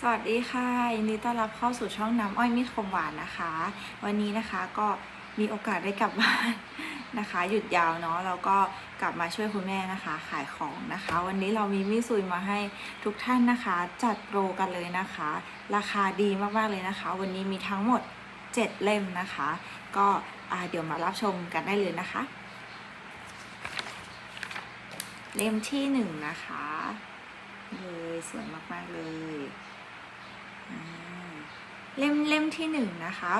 สวัสดีค่ะยินดีต้อนรับเข้าสู่ช่องน้ำอ้อยมิตรคมหวานนะคะ วันนี้นะคะก็มีโอกาสได้กลับบ้านนะคะ หยุดยาวเนาะแล้วก็กลับมาช่วยคุณแม่นะคะ ขายของนะคะ วันนี้เรามีมิซุยมาให้ทุกท่านนะคะ จัดโปรกันเลยนะคะ ราคาดีมากๆเลยนะคะ วันนี้มีทั้งหมด 7 เล่มนะคะ ก็เดี๋ยวมารับชมกันได้เลยนะคะ เล่มที่หนึ่งนะคะเลยสวยมากๆเลย เล่มเล่มที่หนึ่งนะคะ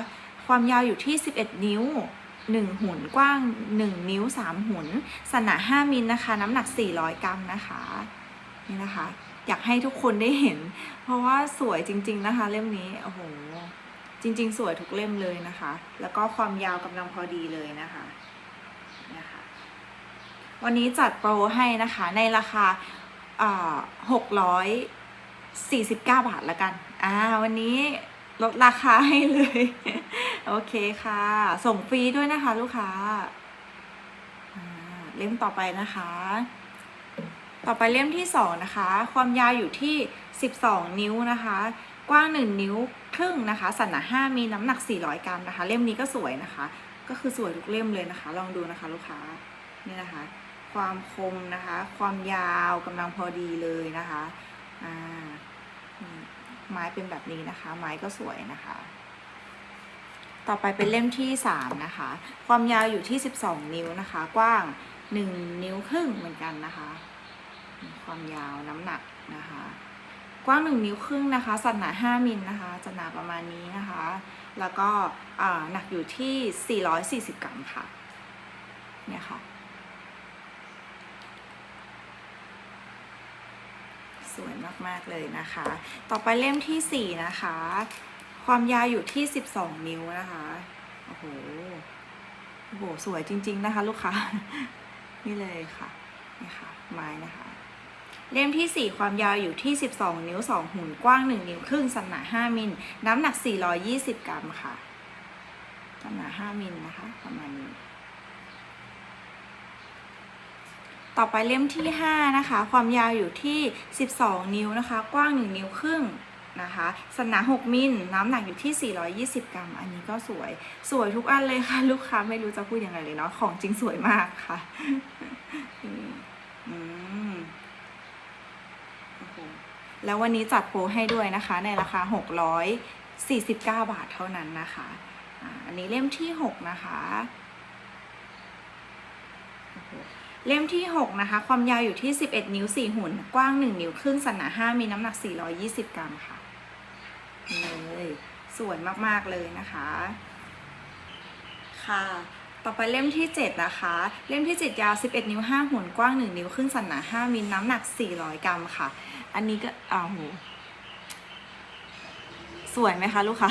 ความยาวอยู่ที่ 11 นิ้ว 1 หุ่นกว้าง 1 นิ้ว 3 หุ่นสนา5มิลนะคะ น้ำหนัก 400 กรัมนะคะนี่นะคะ อยากให้ทุกคนได้เห็น เพราะว่าสวยจริง ๆนะคะ เล่มนี้โอ้โหจริง ๆ สวยทุกเล่มเลยนะคะ แล้วก็ความยาวกำลังพอดีเลยนะคะนะคะ วันนี้จัดโปรให้นะคะในราคาหกร้อยสี่สิบเก้าบาทละกัน อ่าวันนี้ลดราคาให้เลย โอเคค่ะ ส่งฟรีด้วยนะคะ ลูกค้าเล่มต่อไปนะคะ ต่อไปเล่มที่สองนะคะ ความยาวอยู่ที่สิบสองนิ้วนะคะ กว้างหนึ่งนิ้วครึ่งนะคะ สันหนาห้ามีน้ำหนักสี่ร้อยกรัมนะคะ เล่มนี้ก็สวยนะคะ ก็คือสวยทุกเล่มเลยนะคะ ลองดูนะคะ ลูกค้านี่นะคะ ความคมนะคะ ความยาวกำลังพอดีเลยนะคะ อ่า ไม้เป็นแบบนี้นะคะ ไม้ก็สวยนะคะ ต่อไปเป็นเล่มที่สามนะคะ ความยาวอยู่ที่สิบสองนิ้วนะคะ กว้างหนึ่งนิ้วครึ่งเหมือนกันนะคะ ความยาวน้ำหนักนะคะ กว้างหนึ่งนิ้วครึ่งนะคะสันหนาห้ามิลนะคะจะหนาประมาณนี้นะคะ แล้วก็หนักอยู่ที่สี่ร้อยสี่สิบกรัมค่ะเนี่ยค่ะ สวยมากๆเลยนะคะ ต่อไปเล่มที่สี่นะคะ ความยาวอยู่ที่สิบสองนิ้วนะคะ โอ้โห โอ้โห สวยจริง ๆนะคะ ลูกค้า นี่เลยค่ะ นี่ค่ะ ไม้นะคะ เล่มที่สี่ความยาวอยู่ที่สิบสองนิ้วสองหุ่นกว้างหนึ่งนิ้วครึ่งสันหนาห้ามิล น้ำหนักสี่ร้อยี่สิบกรัมค่ะสันหนาห้ามิลนะคะ ประมาณนี้ ต่อไปเล่มที่ 5 นะคะ ความยาวอยู่ที่ 12 นิ้วนะคะ กว้าง 1 นิ้วครึ่งนะคะสนา 6 มิล น้ำหนักอยู่ที่ 420 กรัม อันนี้ก็สวย สวยทุกอันเลยค่ะ ลูกค้าไม่รู้จะพูดยังไงเลยเนาะ ของจริงสวยมากค่ะแล้ววันนี้จัดโปรให้ด้วยนะคะ ในราคา 649 บาทเท่านั้นนะคะ อันนี้เล่มที่ 6 นะคะ เล่มที่ 6 นะคะ ความยาวอยู่ที่ 11 นิ้ว 4 หุ่น กว้าง 1 นิ้วครึ่งสันหนา5มีน้ำหนัก 420 กรัมค่ะเลยสวยมาก ๆ เลยนะคะ ค่ะ ต่อไปเล่มที่ 7 นะคะ เล่มที่ 7 ยาว 11 นิ้ว 5 หุ่น กว้าง 1 นิ้วครึ่งสันหนา5มีน้ำหนัก 400 กรัมค่ะ อันนี้ก็อ้าวโหสวยไหมคะลูกค้า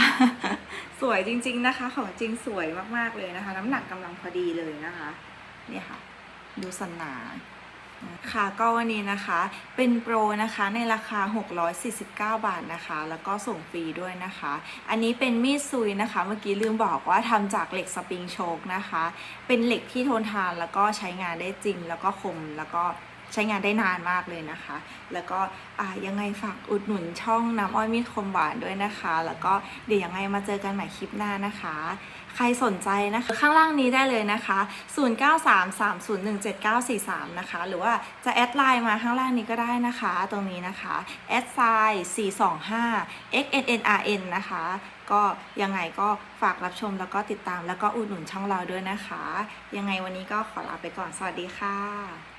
สวยจริง ๆ นะคะ ของจริงสวยมาก ๆ เลยนะคะ น้ำหนักกำลังพอดีเลยนะคะ เนี่ยค่ะ ดูสันหนาค่ะก็วันนี้นะคะเป็นโปรนะคะในราคา 649 บาทนะคะ แล้วก็ส่งฟรีด้วยนะคะ อันนี้เป็นมีดซุยนะคะ เมื่อกี้ลืมบอกว่าทำจากเหล็กสปริงโชคนะคะ เป็นเหล็กที่ทนทานแล้วก็ใช้งานได้จริงแล้วก็คมแล้วก็ ใช้งานได้นานมากเลยนะคะ แล้วก็ยังไงฝากอุดหนุนช่องน้ำอ้อยมีดคมหวานด้วยนะคะ แล้วก็เดี๋ยวยังไงมาเจอกันใหม่คลิปหน้านะคะ ใครสนใจนะคะข้างล่างนี้ได้เลยนะคะ 0933017943 นะคะ หรือว่าจะแอดไลน์มาข้างล่างนี้ก็ได้นะคะ ตรงนี้นะคะแอดไซน์425 xnnrn นะคะ ก็ยังไงก็ฝากรับชมแล้วก็ติดตามแล้วก็อุดหนุนช่องเราด้วยนะคะ ยังไงวันนี้ก็ขอลาไปก่อน สวัสดีค่ะ